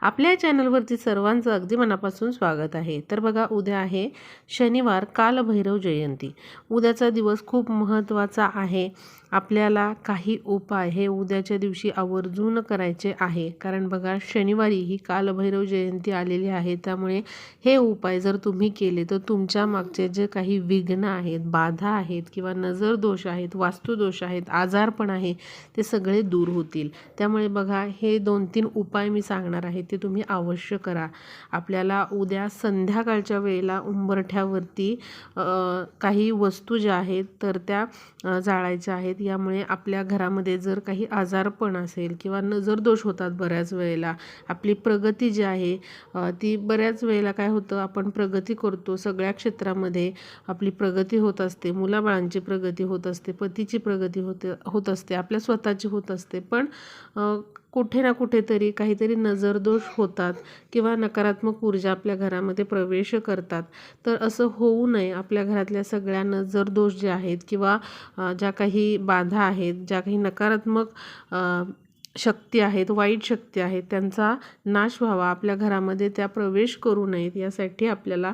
आपल्या चॅनलवरती सर्वांचं अगदी मनापासून स्वागत आहे. तर बघा उद्या आहे शनिवार कालभैरव जयंती. उद्याचा दिवस खूप महत्त्वाचा आहे. आपल्याला काही उपाय हे उद्याच्या दिवशी आवर्जून करायचे आहे. कारण बघा शनिवारी ही कालभैरव जयंती आलेली आहे. त्यामुळे हे उपाय जर तुम्ही केले तर तुमच्या मागचे जे काही विघ्न आहेत बाधा आहेत किंवा नजर दोष आहेत वास्तुदोष आहेत आजारपण आहे ते सगळे दूर होतील. त्यामुळे बघा हे दोन तीन उपाय मी सांगणार आहे ते तुम्ही अवश्य करा. आपल्याला उद्या संध्याकाळच्या वेळेला उंबरठ्यावरती काही वस्तू ज्या आहेत तर त्या जाळायच्या आहेत. यामुळे आपल्या घरामध्ये जर काही आजारपण असेल किंवा नजर दोष होतात बऱ्याच वेळेला आपली प्रगती जी आहे ती बऱ्याच वेळेला काय होतं आपण प्रगती करतो सगळ्या क्षेत्रामध्ये आपली प्रगती होत असते मुलाबाळांची प्रगती होत असते पतीची प्रगती होते होत असते आपल्या स्वतःची होत असते. पण कुठे ना कुठेतरी काहीतरी नजरदोष होतात किंवा नकारात्मक ऊर्जा आपल्या घरामध्ये प्रवेश करतात. तर असं होऊ नये. आपल्या घरातल्या सगळ्या नजरदोष जे आहेत किंवा ज्या काही बाधा आहेत ज्या काही नकारात्मक शक्ती आहेत वाईट शक्ती आहेत त्यांचा नाश व्हावा. आपल्या घरामध्ये त्या प्रवेश करू नयेत यासाठी आपल्याला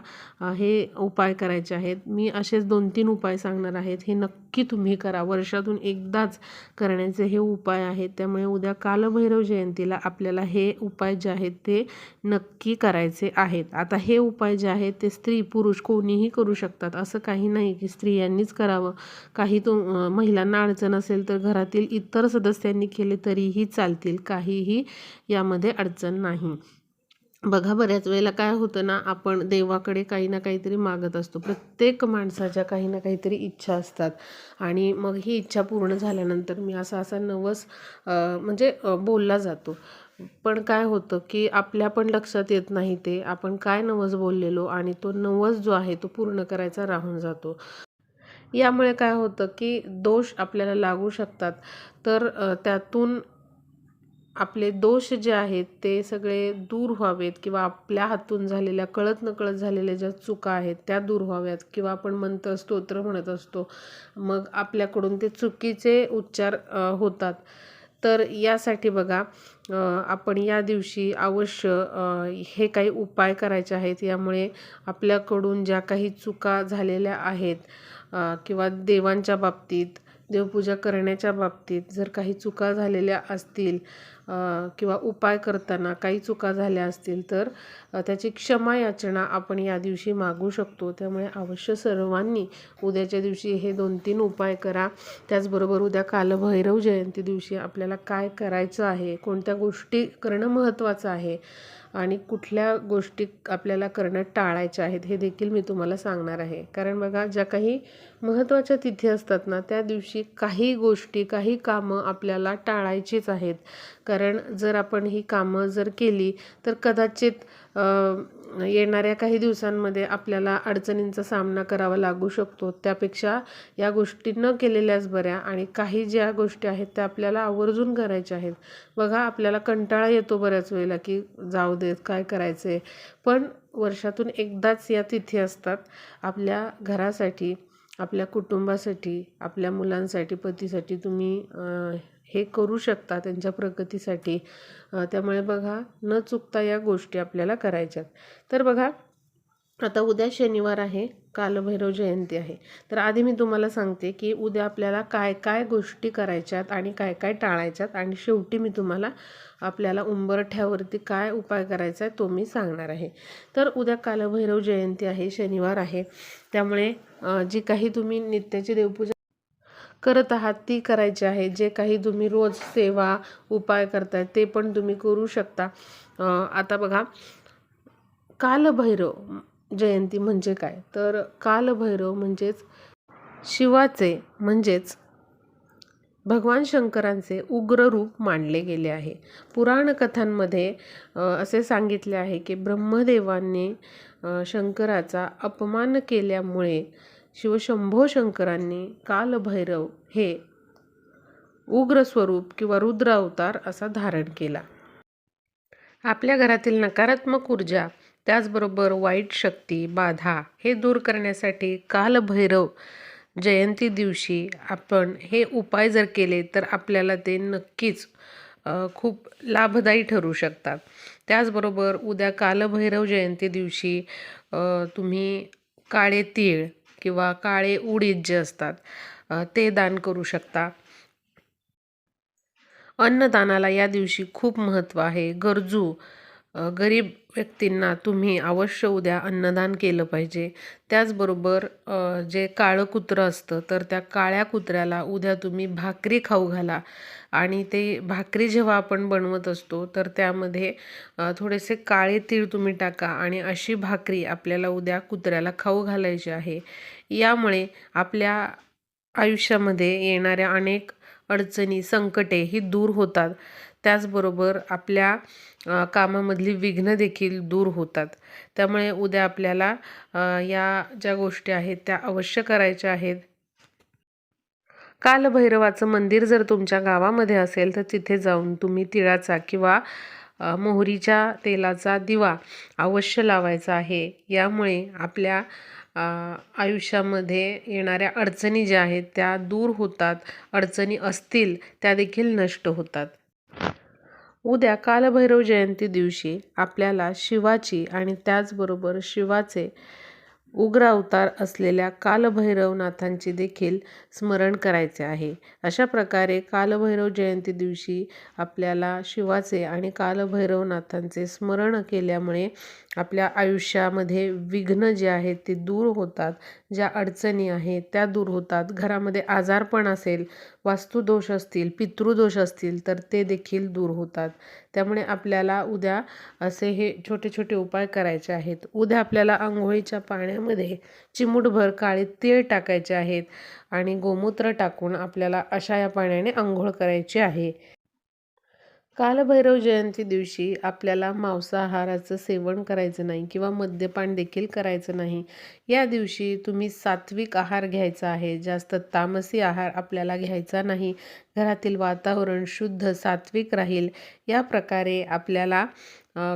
हे उपाय करायचे आहेत. मी असेच दोन तीन उपाय सांगणार आहेत. हे नक्की नक्की तुम्ही करा. वर्षातून एकदाच करण्याचे हे उपाय आहेत. त्यामुळे उद्या कालभैरव जयंतीला आपल्याला हे उपाय जे आहेत ते नक्की करायचे आहेत. आता हे उपाय जे आहेत ते स्त्री पुरुष कोणीही करू शकतात. असं काही नाही की स्त्रियांनीच करावं. काही तो महिलांना अडचण असेल तर घरातील इतर सदस्यांनी केले तरीही चालतील. काहीही यामध्ये अडचण नाही. बघा बऱ्याच वेळेला काय होतं ना आपण देवाकडे काही ना काहीतरी मागत असतो. प्रत्येक माणसाच्या काही ना काहीतरी इच्छा असतात. आणि मग ही इच्छा पूर्ण झाल्यानंतर मी असा असा नवस म्हणजे बोलला जातो. पण काय होतं की आपल्या पण लक्षात येत नाही ते. आपण काय नवस बोललेलो आणि तो नवस जो आहे तो पूर्ण करायचा राहून जातो. यामुळे काय होतं की दोष आपल्याला लागू शकतात. तर त्यातून आपले दोष जे आहेत ते सगळे दूर व्हावेत किंवा आपल्या हातून झालेल्या कळत नकळत झालेल्या ज्या चुका आहेत त्या दूर व्हाव्यात किंवा आपण मंत्र स्तोत्र म्हणत असतो. मग आपल्याकडून ते चुकीचे उच्चार होतात. तर यासाठी बघा आपण या दिवशी अवश्य हे काही उपाय करायचे आहेत. यामुळे आपल्याकडून ज्या काही चुका झालेल्या आहेत किंवा देवांच्या बाबतीत देवपूजा करण्याच्या बाबतीत जर काही चुका झालेल्या असतील किंवा उपाय करताना काही चुका झाल्या असतील तर त्याची क्षमा याचना आपण या दिवशी मागू शकतो. त्यामुळे अवश्य सर्वांनी उद्याच्या दिवशी हे दोन तीन उपाय करा. त्याचबरोबर उद्या कालभैरव जयंती दिवशी आपल्याला काय करायचं आहे कोणत्या गोष्टी करणं महत्त्वाचं आहे आणि कुठल्या गोष्टी आपल्याला करणं टाळायच्या आहेत हे देखील मी तुम्हाला सांगणार आहे. कारण बघा ज्या काही महत्त्वाच्या तिथी असतात ना त्या दिवशी काही गोष्टी काही कामं आपल्याला टाळायचीच आहेत. कारण जर आपण ही कामं जर केली तर कदाचित येणाऱ्या काही दिवसांमध्ये आपल्याला अडचणींचा सामना करावा लागू शकतो. त्यापेक्षा या गोष्टी न केलेल्याच बऱ्या आणि काही ज्या गोष्टी आहेत त्या आपल्याला आवर्जून करायच्या आहेत. बघा आपल्याला कंटाळा येतो बऱ्याच वेळेला की जाऊ देत काय करायचं आहे पण वर्षातून एकदाच या तिथी असतात. आपल्या घरासाठी आपल्या कुटुंबासाठी आपल्या मुलांसाठी पतीसाठी तुम्ही हे करू शकता त्यांच्या प्रगतीसाठी. त्यामुळे बघा न चुकता या गोष्टी आपल्याला करायच्यात. तर बघा आता उद्या शनिवार आहे कालभैरव जयंती आहे. तर आधी मी तुम्हाला सांगते की उद्या आपल्याला काय काय गोष्टी करायच्यात आणि काय काय टाळायच्यात आणि शेवटी मी तुम्हाला आपल्याला उंबरठ्यावरती काय उपाय करायचा आहे तो मी सांगणार आहे. तर उद्या कालभैरव जयंती आहे शनिवार आहे. त्यामुळे जी काही तुम्ही नित्याची देवपूजा करत आहात ती करायची आहे. जे काही तुम्ही रोज सेवा उपाय करताय ते पण तुम्ही करू शकता. आता बघा कालभैरव जयंती म्हणजे काय? तर कालभैरव म्हणजेच शिवाचे म्हणजेच भगवान शंकरांचे उग्र रूप मानले गेले आहे. पुराण कथांमध्ये असे सांगितले आहे की ब्रह्मदेवांनी शंकराचा अपमान केल्यामुळे शिवशंभो शंकरांनी कालभैरव हे उग्र स्वरूप किंवा रुद्र अवतार असा धारण केला. आपल्या घरातील नकारात्मक ऊर्जा त्याचबरोबर वाईट शक्ती बाधा हे दूर करण्यासाठी कालभैरव जयंती दिवशी आपण हे उपाय जर केले तर आपल्याला ते नक्कीच खूप लाभदायी ठरू शकतात. त्याचबरोबर उद्या कालभैरव जयंती दिवशी तुम्ही काळे तीळ किंवा काळे उडीद जे असतात ते दान करू शकता. अन्नदानाला या दिवशी खूप महत्त्व आहे. गरजू गरीब व्यक्तींना तुम्ही अवश्य उद्या अन्नदान केलं पाहिजे. त्याचबरोबर जे काळं कुत्रं असतं तर त्या काळ्या कुत्र्याला उद्या तुम्ही भाकरी खाऊ घाला. आणि ते भाकरी जेव्हा आपण बनवत असतो तर त्यामध्ये थोडेसे काळे तीळ तुम्ही टाका आणि अशी भाकरी आपल्याला उद्या कुत्र्याला खाऊ घालायची आहे. यामुळे आपल्या आयुष्यामध्ये येणाऱ्या अनेक अडचणी संकटे ही दूर होतात. त्याचबरोबर आपल्या कामामधली विघ्न देखील दूर होतात. त्यामुळे उद्या आपल्याला या ज्या गोष्टी आहेत त्या अवश्य करायच्या आहेत. कालभैरवाचं मंदिर जर तुमच्या गावामध्ये असेल तर तिथे जाऊन तुम्ही तिळाचा किंवा मोहरीच्या तेलाचा दिवा अवश्य लावायचा आहे. यामुळे आपल्या आयुष्यामध्ये येणाऱ्या अडचणी ज्या आहेत त्या दूर होतात. अडचणी असतील त्या देखील नष्ट होतात. उद्या कालभैरव जयंती दिवशी आपल्याला शिवाची आणि त्याचबरोबर शिवाचे उग्र अवतार असलेल्या कालभैरवनाथांचे देखील स्मरण करायचे आहे. अशा प्रकारे कालभैरव जयंती दिवशी आपल्याला शिवाचे आणि कालभैरवनाथांचे स्मरण केल्यामुळे आपल्या आयुष्यामध्ये विघ्न जे आहेत ते दूर होतात ज्या अडचणी आहेत त्या दूर होतात. घरामध्ये आजारपण असेल वास्तुदोष असतील पितृदोष असतील तर ते देखील दूर होतात. त्यामुळे आपल्याला उद्या असे हे छोटे छोटे उपाय करायचे आहेत. उद्या आपल्याला आंघोळीच्या पाण्यामध्ये चिमूटभर काळे तीळ टाकायचे आहेत आणि गोमूत्र टाकून आपल्याला अशा या पाण्याने आंघोळ करायची आहे. कालभैरव जयंती दिवशी आपल्याला मांसाहाराचं सेवन करायचं नाही किंवा मद्यपान देखील करायचं नाही. या दिवशी तुम्ही सात्विक आहार घ्यायचा आहे. जास्त तामसी आहार आपल्याला घ्यायचा नाही. घरातील वातावरण शुद्ध सात्विक राहील. या प्रकारे आपल्याला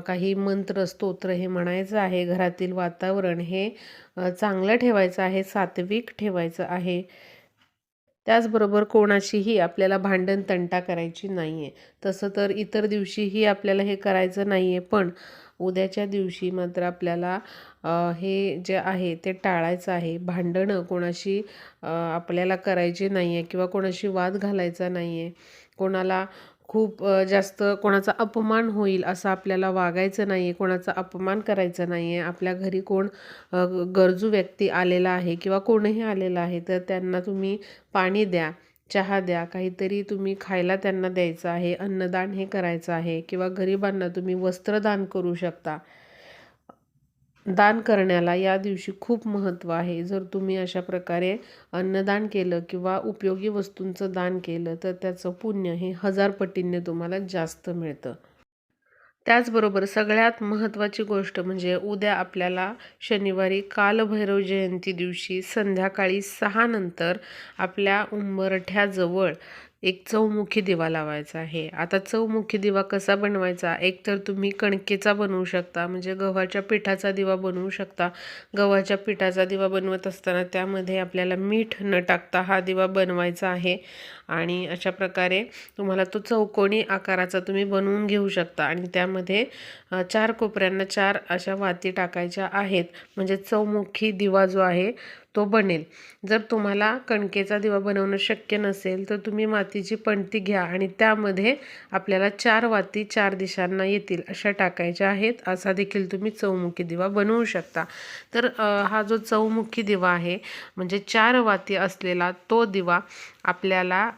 काही मंत्र स्तोत्र हे म्हणायचं आहे. घरातील वातावरण हे चांगलं ठेवायचं आहे सात्विक ठेवायचं आहे. त्याचबरोबर कोणाशीही आपल्याला भांडण तंटा करायची नाही आहे तसं तर इतर दिवशीही आपल्याला हे करायचं नाही आहे पण उद्याच्या दिवशी मात्र आपल्याला हे जे आहे ते टाळायचं आहे. भांडणं कोणाशी आपल्याला करायचे नाही आहे किंवा कोणाशी वाद घालायचा नाही आहे कोणाला खूप जास्त कोणाचा अपमान होईल असं आपल्याला वागायचं नाही आहे कोणाचा अपमान करायचा नाही आहे आपल्या घरी कोण गरजू व्यक्ती आलेला आहे किंवा कोणीही आलेला आहे तर त्यांना तुम्ही पाणी द्या चहा द्या काहीतरी तुम्ही खायला त्यांना द्यायचं आहे अन्नदान हे करायचं आहे किंवा गरिबांना तुम्ही वस्त्रदान करू शकता. दान करण्याला या दिवशी खूप महत्त्व आहे. जर तुम्ही अशा प्रकारे अन्नदान केलं किंवा उपयोगी वस्तूंचं दान केलं तर त्याचं पुण्य हे हजार पटींनी तुम्हाला जास्त मिळतं. त्याचबरोबर सगळ्यात महत्त्वाची गोष्ट म्हणजे उद्या आपल्याला शनिवारी कालभैरव जयंती दिवशी संध्याकाळी सहा नंतर आपल्या उंबरठ्याजवळ एक चौमुखी दिवा लावायचा आहे. आता चौमुखी दिवा कसा बनवायचा? एक तर तुम्ही कणकेचा बनवू शकता म्हणजे गव्हाच्या पिठाचा दिवा बनवू शकता. गव्हाच्या पिठाचा दिवा बनवत असताना त्यामध्ये आपल्याला मीठ न टाकता हा दिवा बनवायचा आहे. आणि अशा प्रकारे तुम्हाला तो चौकोनी आकाराचा तुम्ही बनवून घेऊ शकता. आणि त्यामध्ये चार कोपऱ्यांना चार अशा वाती टाकायच्या आहेत. म्हणजे चौमुखी दिवा जो आहे तो बनेल. जर तुम्हाला कणकेचा दिवा बनवणं शक्य नसेल तर तुम्ही मातीची पणती घ्या आणि त्यामध्ये आपल्याला चार वाती चार दिशांना येतील अशा टाकायच्या आहेत. असा देखील तुम्ही चौमुखी दिवा बनवू शकता. तर हा जो चौमुखी दिवा आहे म्हणजे चार वाती असलेला तो दिवा आपल्याला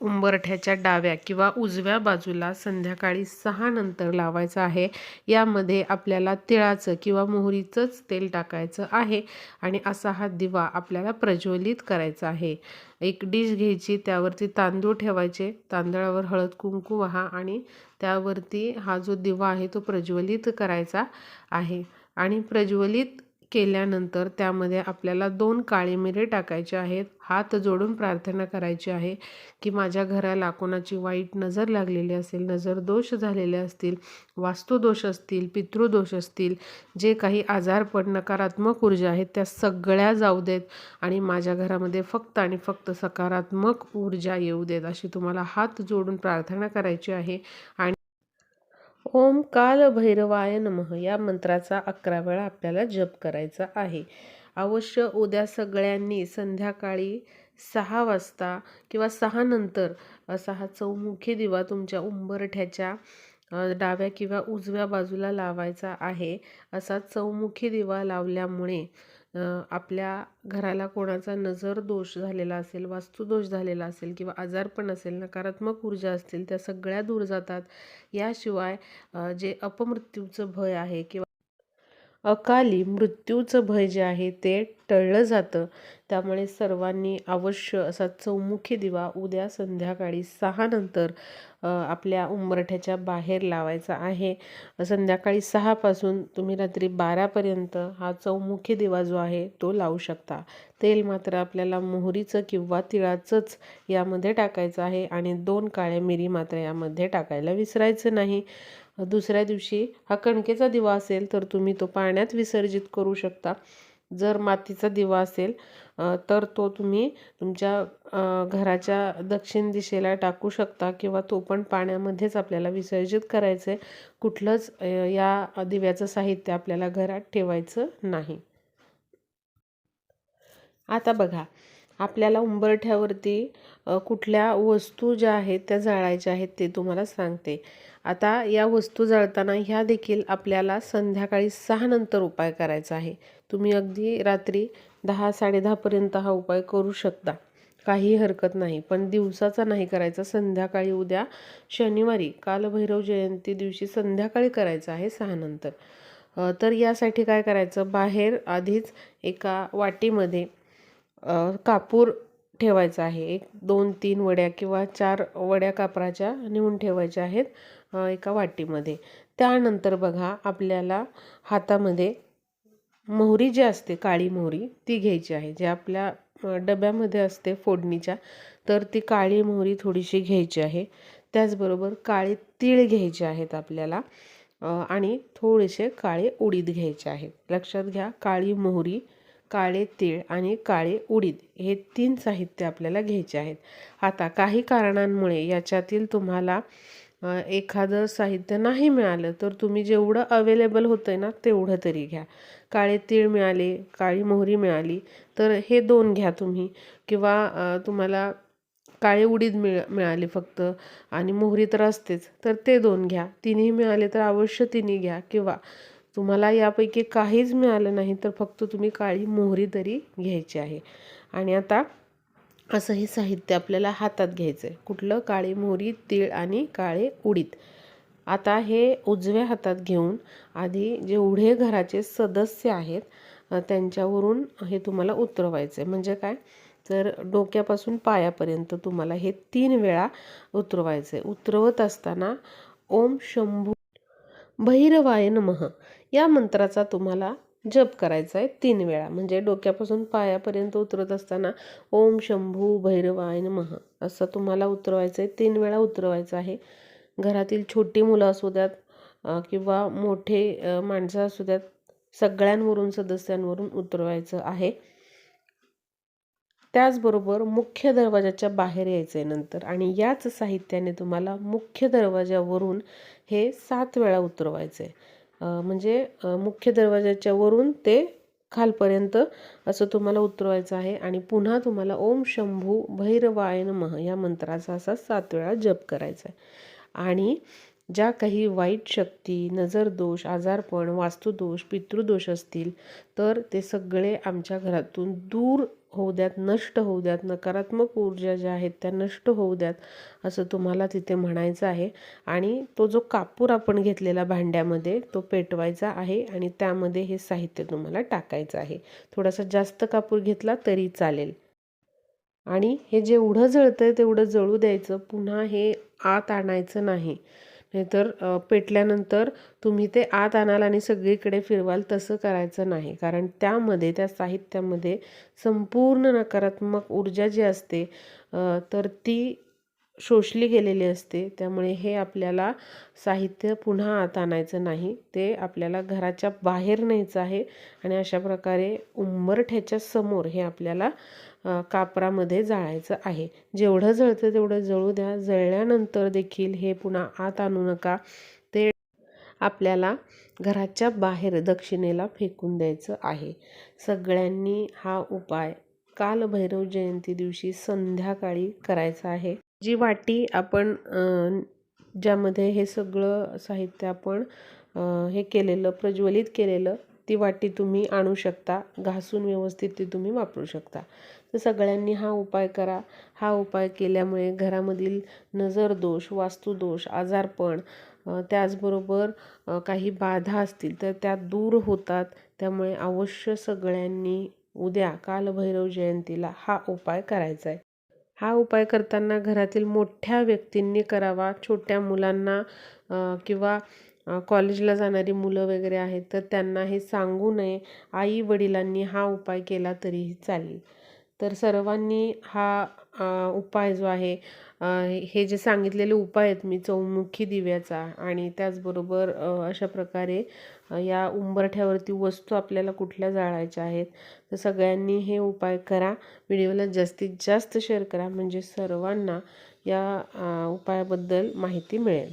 उंबरठ्याच्या डाव्या किंवा उजव्या बाजूला संध्याकाळी सहा नंतर लावायचं आहे. यामध्ये आपल्याला तिळाचं किंवा मोहरीचंच तेल टाकायचं आहे आणि असा हा दिवा आपल्याला प्रज्वलित करायचा आहे. एक डिश घ्यायची त्यावरती तांदूळ ठेवायचे. तांदळावर हळद कुंकू वहा आणि त्यावरती हा जो दिवा आहे तो प्रज्वलित करायचा आहे. आणि प्रज्वलित केल्यानंतर त्यामध्ये आपल्याला दोन काळी मिरे टाकायचे आहेत. हात जोडून प्रार्थना करायची आहे की माझ्या घराला कोणाची वाईट नजर लागलेली असेल नजर दोष झालेले असतील वास्तुदोष असतील पितृदोष असतील जे काही आजारपण नकारात्मक ऊर्जा आहेत त्या सगळ्या जाऊ देत आणि माझ्या घरामध्ये फक्त आणि फक्त सकारात्मक ऊर्जा येऊ देत अशी तुम्हाला हात जोडून प्रार्थना करायची आहे. आणि ओम काल भैरवाय नमः. या मंत्राचा अकरा वेळा आपल्याला जप करायचा आहे. अवश्य उद्या सगळ्यांनी संध्याकाळी सहा वाजता किंवा सहा नंतर असा हा चौमुखी दिवा तुमच्या उंबरठ्याच्या डाव्या किंवा उजव्या बाजूला लावायचा आहे. असा चौमुखी दिवा लावल्यामुळे आपल्या घराला कोणाचा नजर दोष झालेला असेल वास्तुदोष झालेला असेल किंवा आजारपण असेल नकारात्मक ऊर्जा असतील त्या सगळ्या दूर जातात. याशिवाय जे अपमृत्यूचं भय आहे किंवा अकाली मृत्यूचं भय जे आहे ते टळलं जातं. त्यामुळे सर्वांनी अवश्य असा चौमुखी दिवा उद्या संध्याकाळी सहा नंतर आपल्या उंबरठ्याच्या बाहेर लावायचा आहे. संध्याकाळी सहापासून तुम्ही रात्री बारापर्यंत हा चौमुखी दिवा जो आहे तो लावू शकता. तेल मात्र आपल्याला मोहरीचं किंवा तिळाचंच यामध्ये टाकायचं आहे आणि दोन काळ्या मिरी मात्र यामध्ये टाकायला विसरायचं नाही. दुसऱ्या दिवशी हा कणकेचा दिवा असेल तर तुम्ही तो पाण्यात विसर्जित करू शकता. जर मातीचा दिवा असेल तर तो तुम्ही तुमच्या घराच्या दक्षिण दिशेला टाकू शकता किंवा तो पण पाण्यामध्येच आपल्याला विसर्जित करायचं आहे कुठलंच या दिव्याचं साहित्य आपल्याला घरात ठेवायचं नाही. आता बघा आपल्याला उंबरठ्यावरती कुठल्या वस्तू ज्या आहेत त्या जाळायच्या आहेत ते तुम्हाला सांगते. आता या वस्तू जळताना ह्या देखील आपल्याला संध्याकाळी सहा नंतर उपाय करायचा आहे. तुम्ही अगदी रात्री दहा साडेदहापर्यंत हा उपाय करू शकता. काही हरकत नाही. पण दिवसाचा नाही करायचा. संध्याकाळी उद्या शनिवारी कालभैरव जयंती दिवशी संध्याकाळी करायचं आहे सहानंतर तर यासाठी काय करायचं? बाहेर आधीच एका वाटीमध्ये कापूर ठेवायचा आहे. एक दोन तीन वड्या किंवा चार वड्या कापराच्या नेऊन ठेवायच्या आहेत. एका वाटीमध्ये. त्यानंतर बघा आपल्याला हातामध्ये मोहरी जी असते काळी मोहरी ती घ्यायची आहे. जे आपल्या डब्यामध्ये असते फोडणीच्या तर ती काळी मोहरी थोडीशी घ्यायची आहे. त्याचबरोबर काळे तीळ घ्यायचे आहेत आपल्याला आणि थोडेसे काळे उडीद घ्यायचे आहेत. लक्षात घ्या काळी मोहरी काळे तीळ आणि काळे उडीद हे तीन साहित्य आपल्याला घ्यायचे आहेत. आता काही कारणांमुळे याच्यातील तुम्हाला एखादं साहित्य नाही मिळालं तर तुम्ही जेवढं अवेलेबल होतं आहे ना तेवढं तरी घ्या. काळे तीळ मिळाले काळी मोहरी मिळाली तर हे दोन घ्या तुम्ही. किंवा तुम्हाला काळे उडीद मिळ मिळाले फक्त आणि मोहरी तर असतेच तर ते दोन घ्या. तिन्ही मिळाले तर अवश्य तिन्ही घ्या. किंवा तुम्हाला यापैकी काहीच मिळालं नाही तर फक्त तुम्ही काळी मोहरी तरी घ्यायची आहे. आणि आता असं हे साहित्य आपल्याला हातात घ्यायचं आहे कुठलं? काळी मोहरी तीळ आणि काळे उडीद. आता हे उजव्या हातात घेऊन आधी जेवढे घराचे सदस्य आहेत त्यांच्यावरून हे तुम्हाला उतरवायचं आहे म्हणजे काय? तर डोक्यापासून पायापर्यंत तुम्हाला हे तीन वेळा उतरवायचं आहे उतरवत असताना ओम शंभू भैरवाय नमः या मंत्राचा तुम्हाला जप करायचा आहे तीन वेळा. म्हणजे डोक्यापासून पायापर्यंत उतरत असताना ओम शंभू भैरवाय मह असं तुम्हाला उतरवायचं आहे. तीन वेळा उतरवायचं आहे. घरातील छोटी मुलं असू द्यात किंवा मोठे माणसं असू द्यात सगळ्यांवरून सदस्यांवरून उतरवायचं आहे. त्याचबरोबर मुख्य दरवाजाच्या बाहेर यायचं आहे नंतर. आणि याच साहित्याने तुम्हाला मुख्य दरवाजावरून हे सात वेळा उतरवायचं आहे म्हणजे मुख्य दरवाजाच्या वरून ते खालपर्यंत असं तुम्हाला उतरवायचं आहे आणि पुन्हा तुम्हाला ओम शंभू भैरवाय नमः या मंत्राचा असा सात वेळा जप करायचा आहे. आणि ज्या काही वाईट शक्ती नजरदोष आजारपण वास्तुदोष पितृदोष असतील तर ते सगळे आमच्या घरातून दूर होऊ द्यात नष्ट होऊ द्यात नकारात्मक ऊर्जा ज्या आहेत त्या नष्ट होऊ द्यात असं तुम्हाला तिथे म्हणायचं आहे. आणि तो जो कापूर आपण घेतलेला भांड्यामध्ये तो पेटवायचा आहे आणि त्यामध्ये हे साहित्य तुम्हाला टाकायचं आहे. थोडासा जास्त कापूर घेतला तरी चालेल. आणि हे जेवढं जळतं आहे तेवढं जळू द्यायचं पुन्हा हे आत आणायचं नाही. नाहीतर पेटल्यानंतर तुम्ही ते आत आणाल आणि सगळीकडे फिरवाल तसं करायचं नाही. कारण त्यामध्ये त्या साहित्यामध्ये संपूर्ण नकारात्मक ऊर्जा जी असते तर ती शोषली गेलेली असते. त्यामुळे हे आपल्याला साहित्य पुन्हा आत आणायचं नाही. ते आपल्याला घराच्या बाहेर न्यायचं आहे आणि अशा प्रकारे उंबरठ्याच्या समोर हे आपल्याला कापरामध्ये जाळायचं आहे. जेवढं जळतं तेवढं जळू द्या. जळल्यानंतर देखील हे पुन्हा आत आणू नका. ते आपल्याला घराच्या बाहेर दक्षिणेला फेकून द्यायचं आहे. सगळ्यांनी हा उपाय कालभैरव जयंती दिवशी संध्याकाळी करायचा आहे. जी वाटी आपण ज्यामध्ये हे सगळं साहित्य आपण हे केलेलं प्रज्वलित केलेलं ती वाटी तुम्ही आणू शकता. घासून व्यवस्थित ती तुम्ही वापरू शकता. तर सगळ्यांनी हा उपाय करा. हा उपाय केल्यामुळे घरामधील नजरदोष वास्तुदोष आजारपण त्याचबरोबर काही बाधा असतील तर त्या दूर होतात. त्यामुळे अवश्य सगळ्यांनी उद्या कालभैरव जयंतीला हा उपाय करायचा आहे. हा उपाय करताना घरातील मोठ्या व्यक्तींनी करावा. छोट्या मुलांना किंवा कॉलेजला जाणारी मुलं वगैरे आहेत तर त्यांना हे सांगू नये. आई वडिलांनी हा उपाय केला तरीही चालेल. तर सर्वांनी हा उपाय जो आहे हे जे सांगितलेले उपाय आहेत मी चौमुखी दिव्याचा आणि त्याचबरोबर अशा प्रकारे या उंबरठ्यावरती वस्तू आपल्याला कुठल्या जाळायच्या आहेत तर सगळ्यांनी हे उपाय करा. व्हिडिओला जास्तीत जास्त शेअर करा. म्हणजे सर्वांना या उपायाबद्दल माहिती मिळेल.